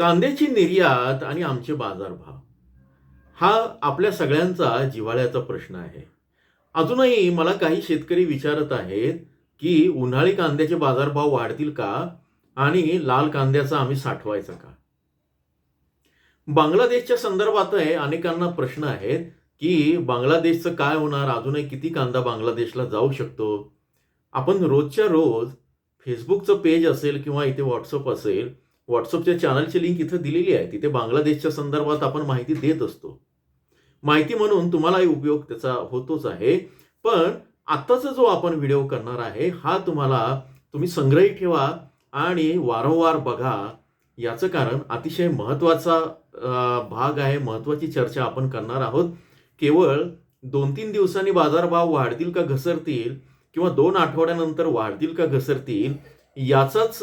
कांद्याची निर्यात आणि आमचे बाजारभाव. हा आपल्या सगळ्यांचा जिव्हाळ्याचा प्रश्न आहे. अजूनही मला काही शेतकरी विचारत आहेत की उन्हाळी कांद्याचे बाजारभाव वाढतील का आणि लाल कांद्याचा आम्ही साठवायचा का? बांगलादेशच्या संदर्भातही अनेकांना प्रश्न आहेत की बांगलादेशचं काय होणार? अजूनही किती कांदा बांगलादेशला जाऊ शकतो? आपण रोजच्या रोज फेसबुकचं पेज असेल किंवा इथे व्हॉट्सअप असेल व्हॉट्सअपच्या चॅनलची लिंक इथं दिलेली आहे. तिथे बांगलादेशच्या संदर्भात आपण माहिती देत असतो. माहिती म्हणून तुम्हालाही उपयोग त्याचा होतोच आहे. पण आत्ताचा जो आपण व्हिडिओ करणार आहे हा तुम्हाला तुम्ही संग्रही ठेवा आणि वारंवार बघा. याचं कारण अतिशय महत्त्वाचा भाग आहे. महत्त्वाची चर्चा आपण करणार आहोत. केवळ दोन तीन दिवसांनी बाजारभाव वाढतील का घसरतील किंवा दोन आठवड्यानंतर वाढतील का घसरतील याचाच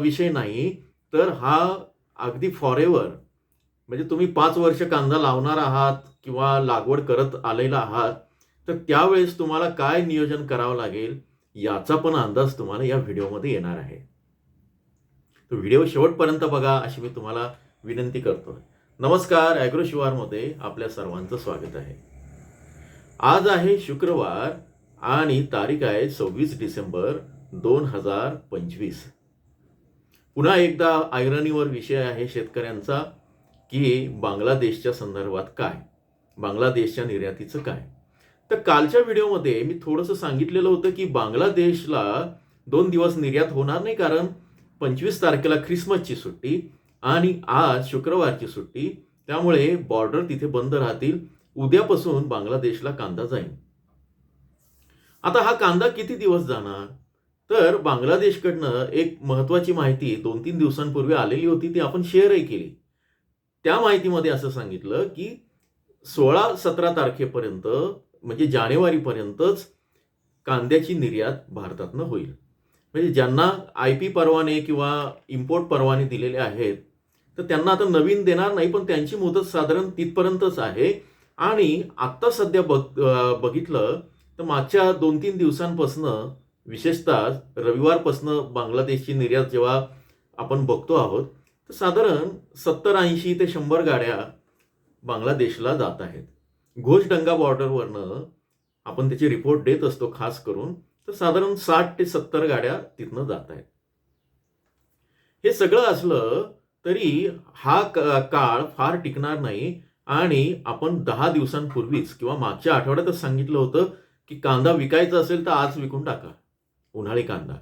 विषय नाही. तर हा अगदी फॉरेवर म्हणजे तुम्ही पाच वर्ष कांदा लावणार आहात किंवा लागवड करत आलेला आहात तर त्यावेळेस तुम्हाला काय नियोजन करावं लागेल याचा पण अंदाज तुम्हाला या व्हिडिओमध्ये येणार आहे. तो व्हिडिओ शेवटपर्यंत बघा अशी मी तुम्हाला विनंती करतो नमस्कार ॲग्रो शिवारमध्ये आपल्या सर्वांचं स्वागत आहे. आज आहे शुक्रवार आणि तारीख आहे सव्वीस डिसेंबर दोन हजार पंचवीस. पुन्हा एकदा आयरनीवर विषय आहे शेतकऱ्यांचा की बांगलादेशच्या संदर्भात काय? बांगलादेशच्या निर्यातीचं काय? तर कालच्या व्हिडिओमध्ये मी थोडंसं सांगितलेलं होतं की बांगलादेशला दोन दिवस निर्यात होणार नाही कारण पंचवीस तारखेला ख्रिसमसची सुट्टी आणि आज शुक्रवारची सुट्टी. त्यामुळे बॉर्डर तिथे बंद राहतील. उद्यापासून बांगलादेशला कांदा जाईल. आता हा कांदा किती दिवस जाणार? तर बांगलादेशकडनं एक महत्वाची माहिती दोन तीन दिवसांपूर्वी आलेली होती ती आपण शेअरही केली. त्या माहितीमध्ये असं सांगितलं की सोळा सतरा तारखेपर्यंत म्हणजे जानेवारीपर्यंतच कांद्याची निर्यात भारतातनं होईल. म्हणजे ज्यांना आय पी परवाने किंवा इम्पोर्ट परवाने दिलेले आहेत तर त्यांना आता नवीन देणार नाही पण त्यांची मुदत साधारण तिथपर्यंतच आहे. आणि आत्ता सध्या बघ बघितलं तर मागच्या दोन तीन दिवसांपासनं विशेषतः रविवारपासनं बांगलादेशची निर्यात जेव्हा आपण बघतो आहोत तर साधारण सत्तर ऐंशी ते शंभर गाड्या बांगलादेशला जात आहेत. घोषडंगा बॉर्डरवरनं आपण त्याची रिपोर्ट देत असतो खास करून तर साधारण साठ ते सत्तर गाड्या तिथनं जात आहेत. हे सगळं असलं तरी हा काळ फार टिकणार नाही आणि आपण दहा दिवसांपूर्वीच किंवा मागच्या आठवड्यातच सांगितलं होतं की कांदा विकायचा असेल तर आज विकून टाका. उन्हाळी कांदा.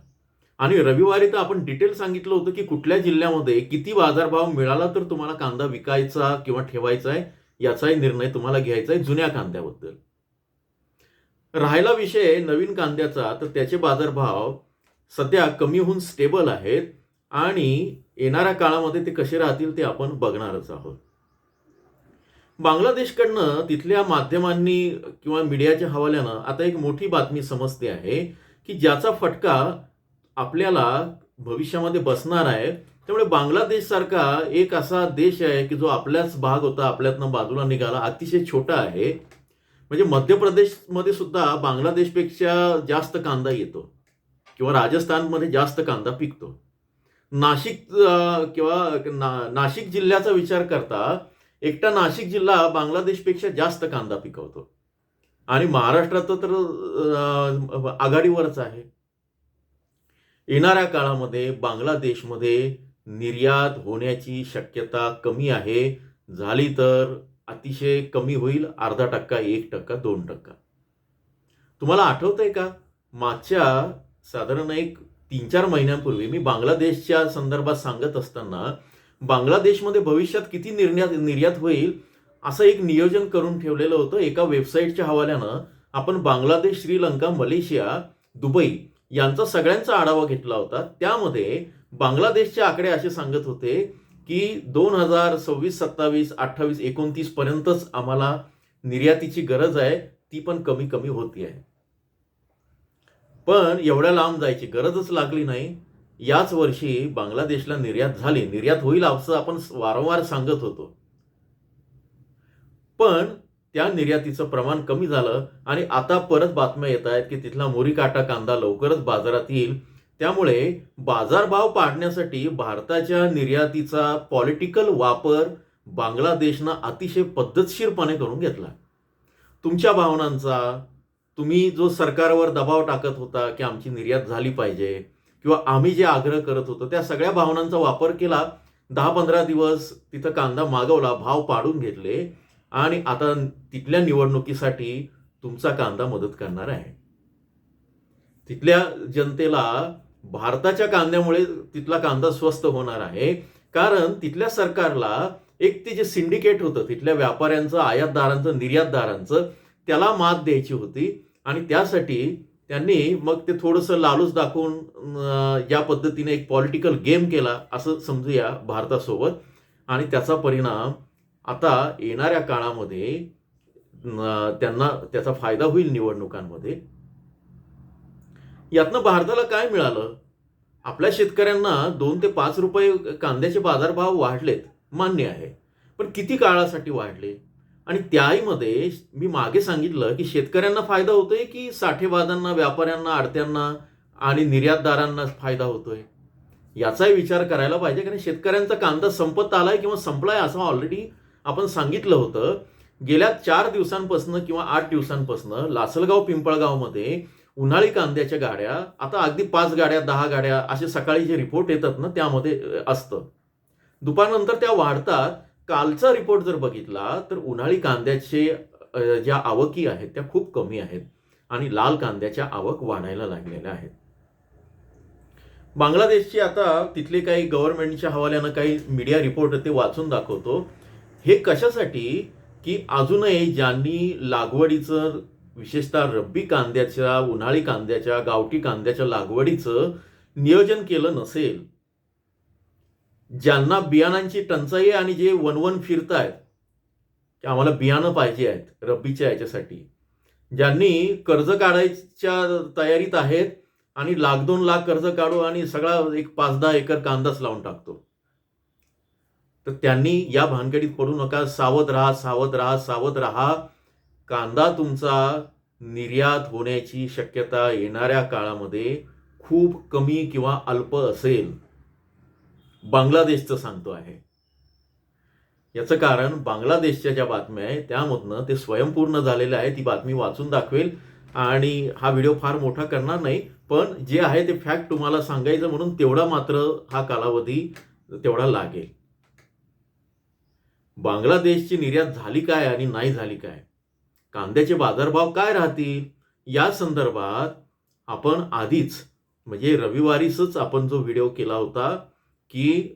आणि रविवारी तर आपण डिटेल सांगितलं होतं की कुठल्या जिल्ह्यामध्ये किती बाजारभाव मिळाला तर तुम्हाला कांदा विकायचा किंवा ठेवायचा आहे याचाही निर्णय तुम्हाला घ्यायचा आहे जुन्या कांद्याबद्दल. राहिला विषय नवीन कांद्याचा तर त्याचे बाजारभाव सध्या कमी होऊन स्टेबल आहेत आणि येणाऱ्या काळामध्ये ते कसे राहतील ते आपण बघणारच आहोत. बांगलादेशकडनं तिथल्या माध्यमांनी किंवा मीडियाच्या हवाल्यानं आता एक मोठी बातमी समजते आहे की ज्याचा फटका आपल्याला भविष्यामध्ये बसणार आहे त्यामुळे बांगलादेशसारखा एक असा देश आहे की जो आपल्याच भाग होता आपल्यातनं बाजूला निघाला अतिशय छोटा आहे. म्हणजे मध्य प्रदेशमध्ये सुद्धा बांगलादेशपेक्षा जास्त कांदा येतो किंवा राजस्थानमध्ये जास्त कांदा पिकतो. नाशिक किंवा ना नाशिक जिल्ह्याचा विचार करता एकटा नाशिक जिल्हा बांगलादेशपेक्षा जास्त कांदा पिकवतो. आणि महाराष्ट्रात तर आघाडीवरच आहे. येणाऱ्या काळामध्ये बांगलादेशमध्ये निर्यात होण्याची शक्यता कमी आहे. झाली तर अतिशय कमी होईल अर्धा टक्का एक टक्का दोन टक्का. तुम्हाला आठवतंय का? मागच्या साधारण एक तीन चार महिन्यांपूर्वी मी बांगलादेशच्या संदर्भात सांगत असताना बांगलादेशमध्ये भविष्यात किती निर्यात निर्यात होईल असं एक नियोजन करून ठेवलेलं होतं एका वेबसाईटच्या हवाल्यानं. आपण बांगलादेश श्रीलंका मलेशिया दुबई यांचा सगळ्यांचा आढावा घेतला होता. त्यामध्ये बांगलादेशचे आकडे असे सांगत होते की दोन हजार सव्वीस सत्तावीस अठ्ठावीस एकोणतीस पर्यंतच आम्हाला निर्यातीची गरज आहे. ती पण कमी कमी होती आहे. पण एवढ्या लांब जायची गरजच लागली नाही. याच वर्षी बांगलादेशला निर्यात झाली. निर्यात होईल असं आपण वारंवार सांगत होतो. पण त्या निर्यातीचं प्रमाण कमी झालं आणि आता परत बातम्या येत आहेत की तिथला मोरीकाटा कांदा लवकरच बाजारात येईल. त्यामुळे बाजारभाव पाडण्यासाठी भारताच्या निर्यातीचा पॉलिटिकल वापर बांगलादेशनं अतिशय पद्धतशीरपणे करून घेतला. तुमच्या भावनांचा तुम्ही जो सरकारवर दबाव टाकत होता की आमची निर्यात झाली पाहिजे किंवा आम्ही जे आग्रह करत होतो त्या सगळ्या भावनांचा वापर केला. दहा पंधरा दिवस तिथं कांदा मागवला भाव पाडून घेतले. आणि आता तिथल्या निवडणुकीसाठी तुमचा कांदा मदत करणार आहे. तिथल्या जनतेला भारताच्या कांद्यामुळे तिथला कांदा स्वस्त होणार आहे. कारण तिथल्या सरकारला एक ते जे सिंडिकेट होतं तिथल्या व्यापाऱ्यांचं आयातदारांचं निर्यातदारांचं त्याला मात द्यायची होती. आणि त्यासाठी त्यांनी मग ते थोडंसं लालूच दाखवून या पद्धतीने एक पॉलिटिकल गेम केला असं समजूया भारतासोबत. आणि त्याचा परिणाम आता येणाऱ्या काळामध्ये त्यांना त्याचा फायदा होईल निवडणुकांमध्ये. यातनं भारताला काय मिळालं? आपल्या शेतकऱ्यांना दोन ते पाच रुपये कांद्याचे बाजारभाव वाढलेत मान्य आहे. पण किती काळासाठी वाढले? आणि त्याहीमध्ये मी मागे सांगितलं की शेतकऱ्यांना फायदा होतोय की साठेबाजांना व्यापाऱ्यांना आडत्यांना आणि निर्यातदारांना फायदा होतोय? याचाही विचार करायला पाहिजे कारण शेतकऱ्यांचा कांदा संपत आलाय किंवा संपलाय असा ऑलरेडी आपण सांगितलं होतं गेल्या चार दिवसांपासून किंवा आठ दिवसांपासून लासलगाव पिंपळगावमध्ये उन्हाळी कांद्याच्या गाड्या आता अगदी पाच गाड्या दहा गाड्या असे सकाळी जे रिपोर्ट येतात ना त्यामध्ये असतं. दुपारनंतर त्या वाढतात. कालचा रिपोर्ट जर बघितला तर उन्हाळी कांद्याचे ज्या आवकी आहेत त्या खूप कमी आहेत. आणि लाल कांद्याच्या आवक वाढायला लागलेल्या आहेत. बांगलादेशची आता तिथले काही गव्हर्नमेंटच्या हवाल्यानं काही मीडिया रिपोर्ट ते वाचून दाखवतो. हे कशासाठी? की अजूनही ज्यांनी लागवडीचं विशेषतः रब्बी कांद्याच्या उन्हाळी कांद्याच्या गावठी कांद्याच्या लागवडीचं नियोजन केलं नसेल ज्यांना बियाणांची टंचाई आणि जे वनवन फिरतायत की आम्हाला बियाणं पाहिजे आहेत रब्बीच्या याच्यासाठी ज्यांनी कर्ज काढायच्या तयारीत आहेत आणि लाख दोन लाख कर्ज काढू आणि सगळा एक पाच दहा एकर कांदाच लावून टाकतो. तर त्यांनी या भानगडीत पडू नका. सावध राहा सावध राहा सावध राहा. कांदा तुमचा निर्यात होण्याची शक्यता येणाऱ्या काळामध्ये खूप कमी किंवा अल्प असेल. बांगलादेशचं सांगतो आहे. याचं कारण बांगलादेशच्या ज्या बातम्या आहे त्यामधनं ते स्वयंपूर्ण झालेलं आहे. ती बातमी वाचून दाखवेल. आणि हा व्हिडिओ फार मोठा करणार नाही पण जे आहे ते फॅक्ट तुम्हाला सांगायचं म्हणून तेवढा मात्र हा कालावधी तेवढा लागेल. बांगलादेशची निर्यात झाली काय आणि नाही झाली काय? कांद्याचे बाजारभाव काय राहतील? या संदर्भात आपण आधीच म्हणजे रविवारीसच आपण जो व्हिडिओ केला होता की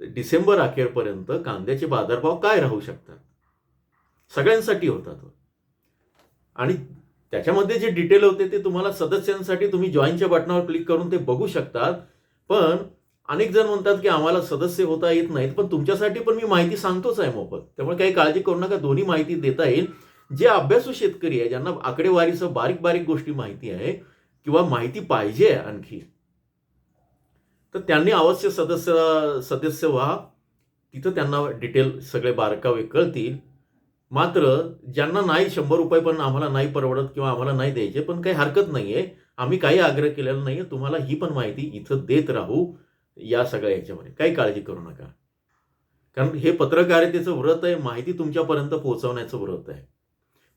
डिसेंबर अखेरपर्यंत कांद्याचे बाजारभाव काय राहू शकतात? सगळ्यांसाठी होता तो. आणि त्याच्यामध्ये जे डिटेल होते ते तुम्हाला सदस्यांसाठी तुम्ही जॉईनच्या बटनावर क्लिक करून ते बघू शकतात. पण अनेक जण म्हणतात की आम्हाला सदस्य होता येत नाहीत पण तुमच्यासाठी पण मी माहिती सांगतोच आहे मोफत. त्यामुळे काही काळजी करू नका दोन्ही माहिती देता येईल. जे अभ्यासू शेतकरी आहे ज्यांना आकडेवारीसह बारीक बारीक गोष्टी माहिती आहे किंवा माहिती पाहिजे आणखी तर त्यांनी अवश्य सदस्य सदस्य व्हा. तिथं त्यांना डिटेल सगळे बारकावे कळतील. मात्र ज्यांना नाही शंभर रुपये पण आम्हाला नाही परवडत किंवा आम्हाला नाही द्यायचे पण काही हरकत नाही आहे आम्ही काही आग्रह केलेला नाही आहे तुम्हाला ही पण माहिती इथं देत राहू. या सगळ्या याच्यामध्ये. काही काळजी करू नका. कारण हे पत्रकारितेचं व्रत आहे माहिती तुमच्यापर्यंत पोहोचवण्याचं व्रत आहे.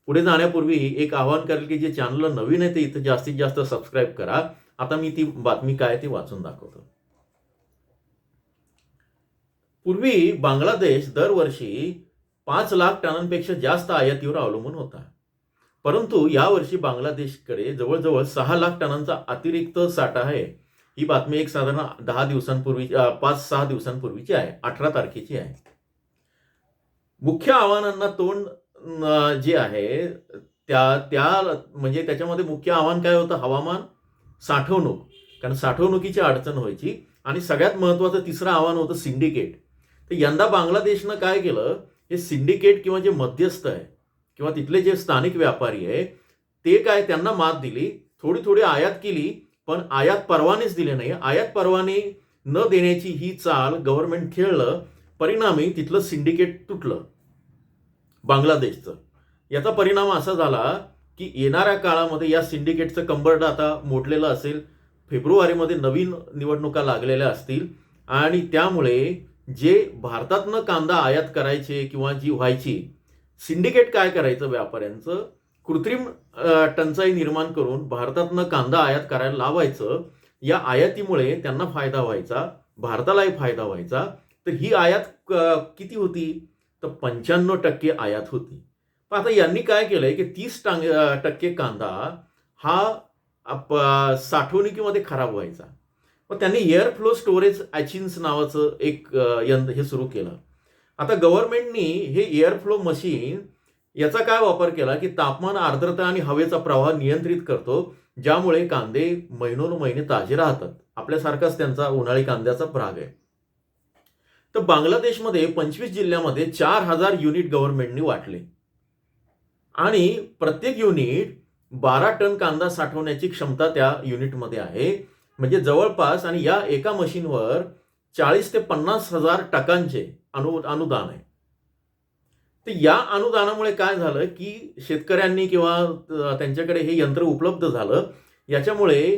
पुढे जाण्यापूर्वी एक आवाहन करेल की जे चॅनलला नवीन आहे ते इथं जास्तीत जास्त सबस्क्राईब करा. आता मी ती बातमी काय ती वाचून दाखवतो. पूर्वी बांगलादेश दरवर्षी पाच लाख टनांपेक्षा जास्त आयातीवर अवलंबून होता. परंतु यावर्षी बांगलादेशकडे जवळजवळ सहा लाख टनांचा अतिरिक्त साठा आहे. ही बातमी एक साधारण दहा दिवसांपूर्वी पाच सहा दिवसांपूर्वीची आहे अठरा तारखेची आहे. मुख्य आव्हानांना तोंड जे आहे त्या त्या म्हणजे त्याच्यामध्ये मुख्य आव्हान काय होतं? हवामान साठवणूक. कारण साठवणुकीची अडचण व्हायची आणि सगळ्यात महत्त्वाचं तिसरं आव्हान होतं सिंडिकेट. तर यंदा बांगलादेशनं काय केलं? हे सिंडिकेट किंवा जे मध्यस्थ आहे किंवा तिथले जे स्थानिक व्यापारी आहे ते काय त्यांना मात दिली थोडी थोडी आयात केली पण आयात परवानेच दिले नाही. आयात परवाने न देण्याची ही चाल गव्हर्नमेंट खेळलं परिणामी तिथलं सिंडिकेट तुटलं. बांगलादेशचं. याचा परिणाम असा झाला की येणाऱ्या काळामध्ये या सिंडिकेटचं कंबरड आता मोडलेलं असेल. फेब्रुवारीमध्ये नवीन निवडणुका लागलेल्या असतील. आणि त्यामुळे जे भारतातनं कांदा आयात करायचे किंवा जी व्हायची सिंडिकेट काय करायचं व्यापाऱ्यांचं? कृत्रिम टंचाई निर्माण करून भारतातनं कांदा आयात करायला लावायचं या आयातीमुळे त्यांना फायदा व्हायचा भारतालाही फायदा व्हायचा. तर ही आयात किती होती? तर पंच्याण्णव टक्के आयात होती. पण आता यांनी काय केलंय की तीस टांग टक्के कांदा हा आप- साठवणुकीमध्ये खराब व्हायचा. मग त्यांनी एअर फ्लो स्टोरेज ॲचिन्स नावाचं एक यंत्र हे सुरू केलं. आता गव्हर्नमेंटनी हे एअर फ्लो मशीन याचा काय वापर केला की तापमान आर्द्रता आणि हवेचा प्रवाह नियंत्रित करतो ज्यामुळे कांदे महिनोन महिने ताजे राहतात. आपल्यासारखाच त्यांचा उन्हाळी कांद्याचा प्राग आहे. तर बांगलादेशमध्ये पंचवीस जिल्ह्यामध्ये चार हजार युनिट गव्हर्नमेंटनी वाटले. आणि प्रत्येक युनिट बारा टन कांदा साठवण्याची क्षमता त्या युनिटमध्ये आहे. म्हणजे जवळपास आणि या एका मशीनवर चाळीस ते पन्नास हजार टकांचे अनु अनुदान आहे. तर या अनुदानामुळे काय झालं की शेतकऱ्यांनी किंवा त्यांच्याकडे हे यंत्र उपलब्ध झालं याच्यामुळे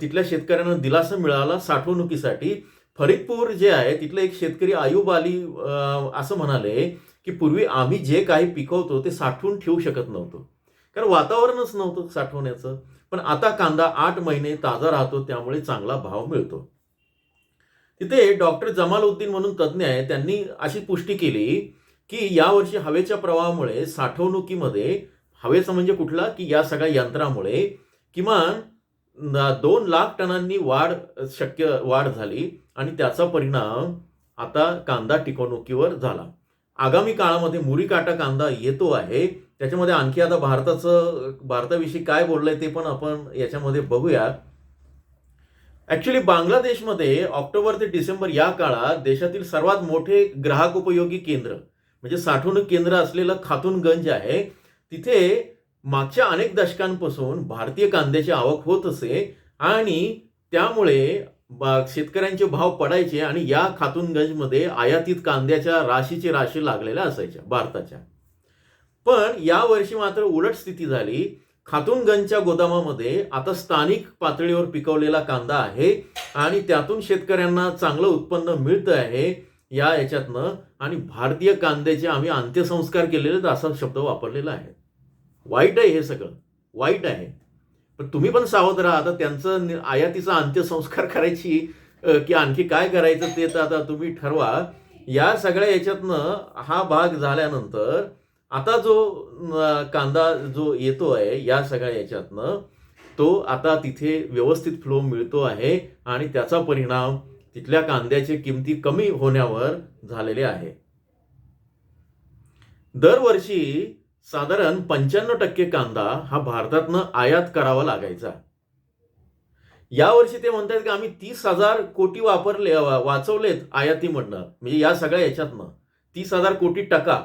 तिथल्या शेतकऱ्यांना दिलासा मिळाला साठवणुकीसाठी. फरीदपूर जे आहे तिथले एक शेतकरी आयुब अली असं म्हणाले की पूर्वी आम्ही जे काही पिकवतो ते साठवून ठेवू शकत नव्हतो. कारण वातावरणच नव्हतं साठवण्याचं. पण आता कांदा आठ महिने ताजा राहतो त्यामुळे चांगला भाव मिळतो. तिथे डॉक्टर जमालउद्दीन म्हणून तज्ज्ञ आहे त्यांनी अशी पुष्टी केली की यावर्षी हवेच्या प्रवाहामुळे साठवणुकीमध्ये हवेचा म्हणजे कुठला? की या सगळ्या यंत्रामुळे किमान दोन लाख टनांनी वाढ शक्य वाढ झाली आणि त्याचा परिणाम आता कांदा टिकवणुकीवर झाला. आगामी काळामध्ये मुरी काटा कांदा येतो आहे. त्याच्यामध्ये आणखी आता भारताचं भारताविषयी काय बोललंय ते पण आपण याच्यामध्ये बघूया. ऍक्च्युली बांगलादेशमध्ये ऑक्टोबर ते डिसेंबर या काळात देशातील सर्वात मोठे ग्राहक उपयोगी केंद्र म्हणजे साठवणूक केंद्र असलेलं खातूनगंज आहे. तिथे मागच्या अनेक दशकांपासून भारतीय कांद्याची आवक होत असे आणि त्यामुळे शेतकऱ्यांचे भाव पडायचे आणि या खातूनगंजमध्ये आयातीत कांद्याच्या राशीची राशी लागलेल्या असायच्या भारताच्या. पण यावर्षी मात्र उलट स्थिती झाली. खातूनगंजच्या गोदामामध्ये आता स्थानिक पातळीवर पिकवलेला कांदा आहे आणि त्यातून शेतकऱ्यांना चांगलं उत्पन्न मिळतं आहे या याच्यातनं. आणि भारतीय कांद्याचे आम्ही अंत्यसंस्कार केलेले असा शब्द वापरलेला आहे. वाईट आहे हे सगळं. वाईट आहे. पण तुम्ही पण सावध राहा. आता त्यांचं आयातीचा अंत्यसंस्कार करायची की आणखी काय करायचं ते तर आता तुम्ही ठरवा. या सगळ्या याच्यातनं हा भाग झाल्यानंतर आता जो कांदा जो येतो आहे या सगळ्या याच्यातनं तो आता तिथे व्यवस्थित फ्लो मिळतो आहे आणि त्याचा परिणाम तिथल्या कांद्याचे किमती कमी होण्यावर झालेले आहे. दरवर्षी साधारण पंच्याण्णव टक्के कांदा हा भारतातनं आयात करावा लागायचा. यावर्षी ते म्हणतात की आम्ही तीस हजार कोटी वापरले वाचवलेत आयातीमधनं म्हणजे या सगळ्या याच्यातनं. तीस हजार कोटी टका.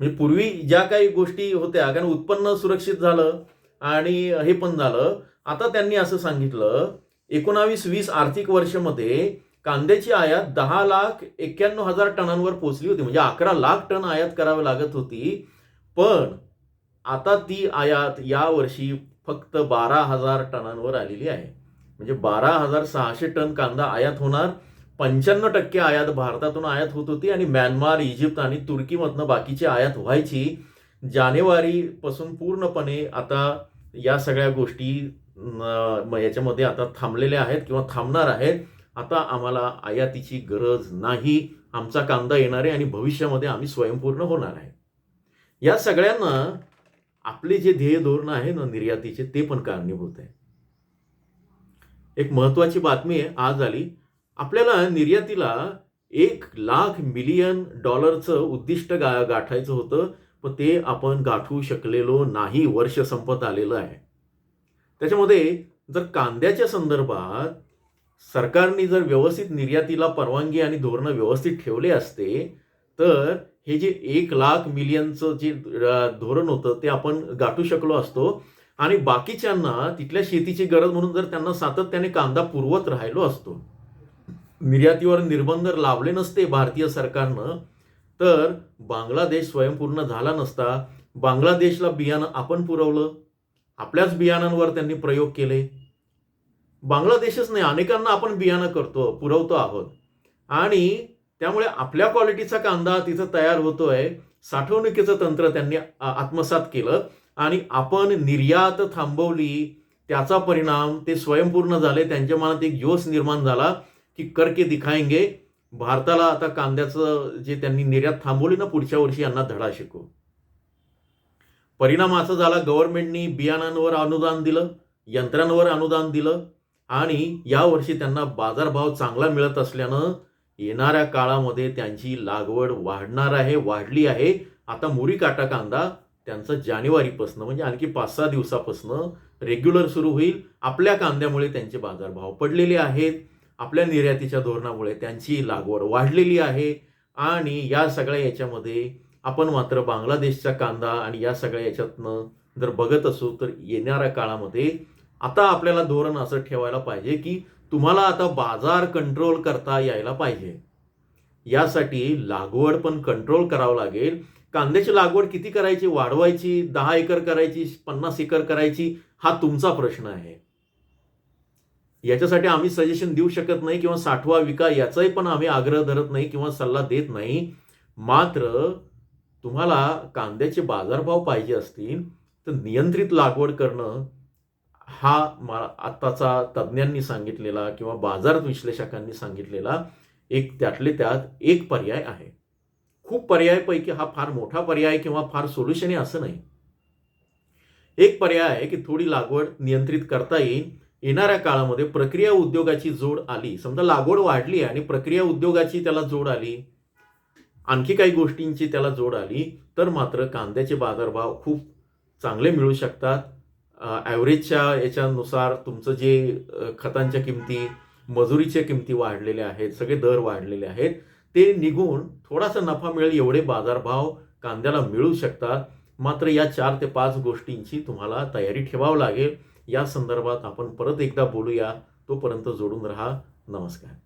म्हणजे पूर्वी ज्या काही गोष्टी होत्या कारण उत्पन्न सुरक्षित झालं आणि हे पण झालं. आता त्यांनी असं सांगितलं एकोणावीस वीस आर्थिक वर्षामध्ये कांद्याची आयात दहा लाख एक्क्याण्णव हजार टनांवर पोचली होती. म्हणजे अकरा लाख टन आयात करावी लागत होती. पण आता ती आयात या वर्षी फक्त बारा हजार टनांवर आलेली आहे. म्हणजे बारा हजार सहाशे टन कांदा आयात होणार. पंच्याण्णव टक्के आयात भारतातून आयात होत होती आणि म्यानमार इजिप्त आणि तुर्कीमधनं बाकीची आयात व्हायची. जानेवारीपासून पूर्णपणे आता या सगळ्या गोष्टी याच्यामध्ये आता थांबलेल्या आहेत किंवा थांबणार आहेत. आता आम्हाला आयातीची गरज नाही. आमचा कांदा येणार आहे आणि भविष्यामध्ये आम्ही स्वयंपूर्ण होणार आहे. या सगळ्यांना आपले जे ध्येय धोरण आहे ना निर्यातीचे ते पण कारणीभूत आहे. एक महत्वाची बातमी आहे आज आली. आपल्याला निर्यातीला एक लाख मिलियन डॉलरचं उद्दिष्ट गा गाठायचं होतं पण ते आपण गाठू शकलेलो नाही वर्ष संपत आलेलं आहे. त्याच्यामध्ये जर कांद्याच्या संदर्भात सरकारने जर व्यवस्थित निर्यातीला परवानगी आणि धोरणं व्यवस्थित ठेवले असते तर हे जे एक लाख मिलियनचं जे धोरण होतं ते आपण गाठू शकलो असतो. आणि बाकीच्यांना तिथल्या शेतीची गरज म्हणून जर त्यांना सातत्याने कांदा पुरवत राहिलो असतो निर्यातीवर निर्बंध लावले नसते भारतीय सरकारनं तर बांगलादेश स्वयंपूर्ण झाला नसता बांगलादेशला बियाणं आपण पुरवलं. आपल्याच बियाणांवर त्यांनी प्रयोग केले. बांगलादेशच नाही अनेकांना आपण बियाणं करतो पुरवतो आहोत. आणि त्यामुळे आपल्या क्वालिटीचा कांदा तिथं तयार होतोय साठवणुकीचं तंत्र त्यांनी आत्मसात केलं. आणि आपण निर्यात थांबवली त्याचा परिणाम ते स्वयंपूर्ण झाले त्यांच्या मनात एक जोश निर्माण झाला. की करके दिखाएंगे. भारताला आता कांद्याचं जे त्यांनी निर्यात थांबवली ना पुढच्या वर्षी यांना धडा शिकू परिणाम असा झाला गव्हर्नमेंटनी बियाणांवर अनुदान दिलं यंत्रांवर अनुदान दिलं आणि यावर्षी त्यांना बाजारभाव चांगला मिळत असल्यानं येणाऱ्या काळामध्ये त्यांची लागवड वाढणार आहे वाढली आहे. आता मुरी काटा कांदा त्यांचं जानेवारीपासून म्हणजे आणखी पाच सहा दिवसापासून रेग्युलर सुरू होईल. आपल्या कांद्यामुळे त्यांचे बाजारभाव पडलेले आहेत. आपल्या निर्यातीच्या धोरणामुळे त्यांची लागवड वाढलेली आहे. आणि या सगळ्या याच्यामध्ये आपण मात्र बांगलादेशचा कांदा आणि या सगळ्या याच्यातनं जर बघत असू तर येणाऱ्या काळामध्ये आता आपल्याला धोरण असं ठेवायला पाहिजे की तुम्हाला आता बाजार कंट्रोल करता यायला पाहिजे. यासाठी लागवड पण कंट्रोल करावं लागेल. कांद्याची लागवड किती करायची? वाढवायची? दहा एकर करायची? पन्नास एकर करायची? हा तुमचा प्रश्न आहे. याच्यासाठी आम्ही सजेशन देऊ शकत नाही किंवा साठवा विका याचाही पण आम्ही आग्रह धरत नाही किंवा सल्ला देत नाही. मात्र तुम्हाला कांद्याचे बाजारभाव पाहिजे असतील तर नियंत्रित लागवड करणं हा मा आत्ताचा तज्ज्ञांनी सांगितलेला किंवा बाजार विश्लेषकांनी सांगितलेला एक त्यातले त्यात एक पर्याय आहे. खूप पर्यायपैकी हा फार मोठा पर्याय किंवा फार सोल्युशन आहे असं नाही. एक पर्याय आहे की थोडी लागवड नियंत्रित करता येईल येणाऱ्या काळामध्ये प्रक्रिया उद्योगाची जोड आली. समजा लागवड वाढली आणि प्रक्रिया उद्योगाची त्याला जोड आली. आणखी काही गोष्टींची त्याला जोड आली तर मात्र कांद्याचे बाजारभाव खूप चांगले मिळू शकतात. ॲव्हरेजच्या याच्यानुसार तुमचं जे खतांच्या किमती मजुरीच्या किमती वाढलेल्या आहेत सगळे दर वाढलेले आहेत ते निघून थोडासा नफा मिळेल एवढे बाजारभाव कांद्याला मिळू शकतात. मात्र या चार ते पाच गोष्टींची तुम्हाला तयारी ठेवावं लागेल. या संदर्भात आपण परत एकदा बोलूया. तोपर्यंत जोडून राहा. नमस्कार.